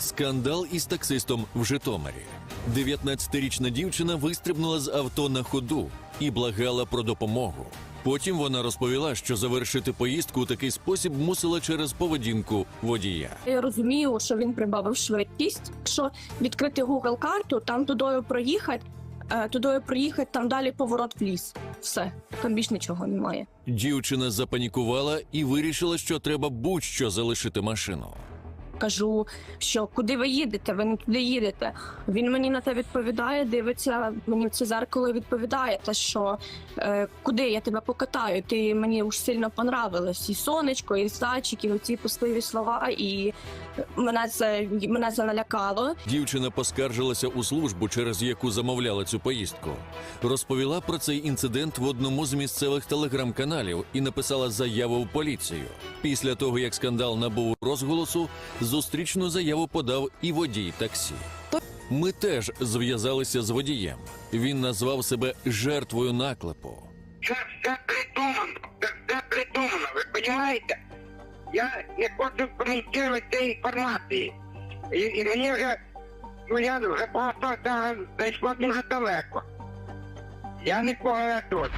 Скандал із таксистом в Житомирі. 19-річна дівчина вистрибнула з авто на ходу і благала про допомогу. Потім вона розповіла, що завершити поїздку у такий спосіб мусила через поведінку водія. Я розумію, що він прибавив швидкість. Якщо відкрити Google карту, там тудою проїхати, е, тудою проїхати, там далі поворот в ліс. Все, там більш нічого немає. Дівчина запанікувала і вирішила, що треба будь-що залишити машину. Кажу, що куди ви їдете? Ви не туди їдете. Він мені на те відповідає, дивиться мені в це зеркало відповідає, те, що е, куди я тебе покатаю. Ти мені уж сильно понравилось. І сонечко, і зайчик, і оці пустиві слова. І мене це мене це налякало. Дівчина поскаржилася у службу, через яку замовляла цю поїздку. Розповіла про цей інцидент в одному з місцевих телеграм-каналів і написала заяву в поліцію. Після того, як скандал набув розголосу, зустрічну заяву подав і водій таксі. Ми теж зв'язалися з водієм. Він назвав себе жертвою наклепу. Це все придумано, це все придумано, ви розумієте? Я не хочу коментувати цієї інформації. І, і мені вже, ну я вже просто зайшло дуже далеко. Я нікого не тут.